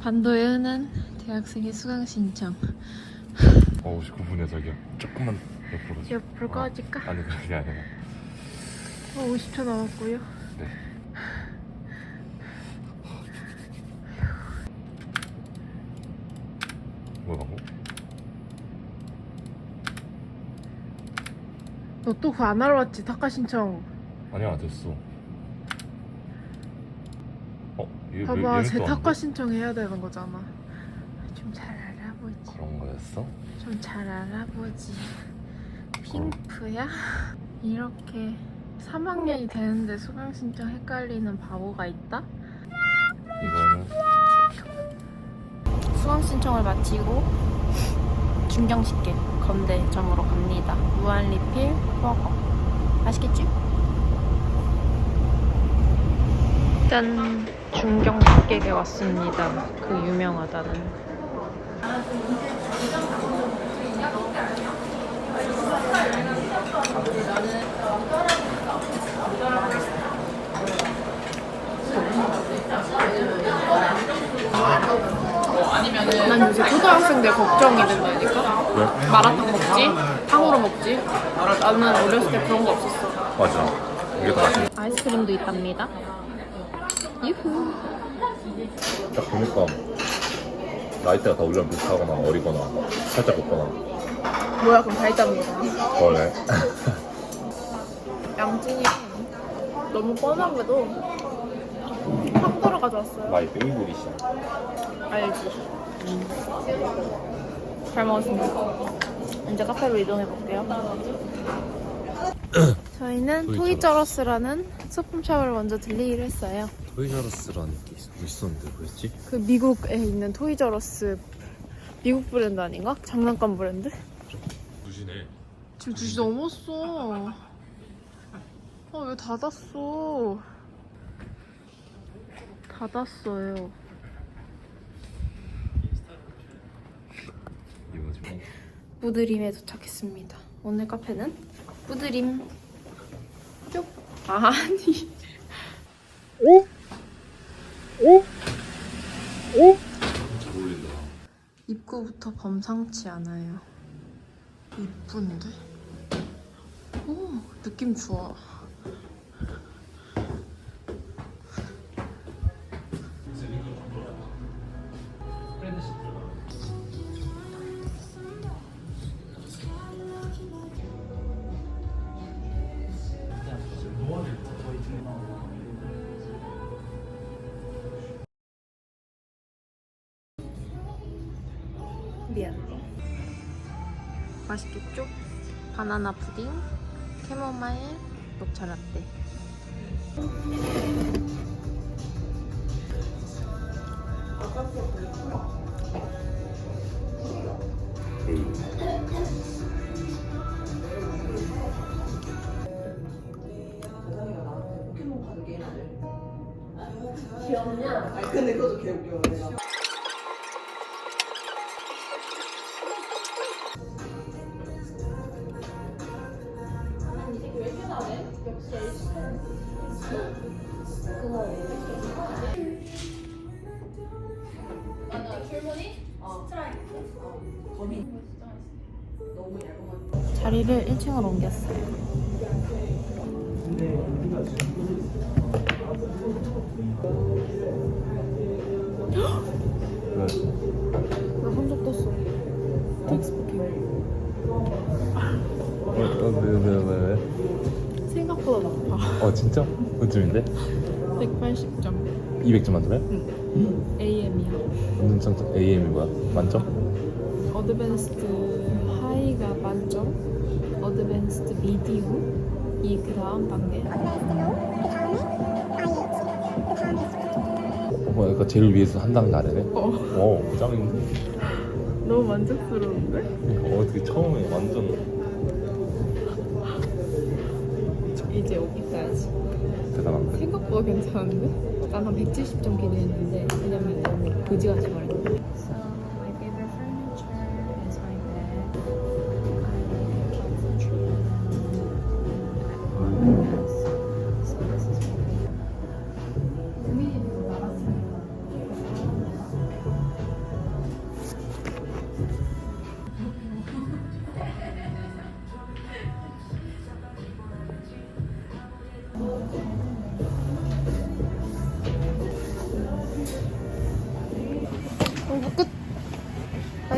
반도에 흔한 대학생의 수강 신청. 어 59분이야 자기야 조금만 옆으로 좀. 옆으로 어. 꺼질까? 아니 그게 아니라 어, 50초 남았고요. 네 뭐라고? 너또 그거 안 하러 왔지? 타카 신청. 아니야 됐어 어? 얘, 봐봐, 얘는 안 돼? 신청해야 되는 거잖아. 좀 잘 알아보지. 그런 거였어? 좀 잘 알아보지. 핑크야? 이렇게 3학년이 되는데 수강 신청 헷갈리는 바보가 있다? 이거는 수강 신청을 마치고 중경식객 건대점으로 갑니다. 무한 리필 버거. 맛있겠지? 짠! 중경식객에 왔습니다. 그 유명하다는. 난 요새 초등학생들 걱정이 된다니까? 왜? 마라탕 먹지? 탕후루 먹지? 나는 어렸을 때 그런 거 없었어. 맞아 이게 다 맛있는 아이스크림도 있답니다. 유후. 딱 보니까 나이대가 다 우리랑 비슷하거나 어리거나 살짝 높거나 뭐야, 그럼 다 있다는 거잖아. 원래 양진이 너무 뻔하게도 탕후루 가져왔어요. 마이 페이보릿이야 알지? 잘 먹었습니다. 이제 카페로 이동해 볼게요. 저희는. 토이저러스라는 소품 샵을 먼저 들리기로 했어요. 토이자러스라는 게 있- 있었는데 뭐였지? 그 미국에 있는 토이저러스 미국 브랜드 아닌가? 장난감 브랜드? 무시네 지금 2시 넘었어. 아, 왜 닫았어? 닫았어요. 뭐 뿌드림에 도착했습니다. 오늘 카페는 뿌드림 쪽. 아니. 잘 어울린다 입구부터 범상치 않아요. 이쁜데? 오, 느낌 좋아. 미안. 맛있겠죠? 바나나 푸딩, 캐모마일, 녹차 라떼. 근데 그것도 개웃겨 자리를 1층으로 옮겼어요. 왜? 나 손톱 떴어. 텍스부킹. 왜, 왜, 왜, 왜? 생각보다 높아. 어 진짜? 몇점인데? 180점. 200점 만점에? AM이야. 운전장 AM이 뭐야? 만점? 어드밴스드 하이가 만점, 어드밴스드 미디움 이 그 다음 단계. 어, 그러니까 제일 위에서 한 단계 아래네? 어, 어 짱인데? 너무 만족스러운데? 어, 어떻게 처음에 완전 이제 여기까지. 대단한데? 생각보다 괜찮은데? 난 한 170점 기대했는데 왜냐면 너무 거지같이. So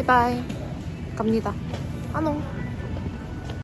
바이바이. 갑니다. 안녕.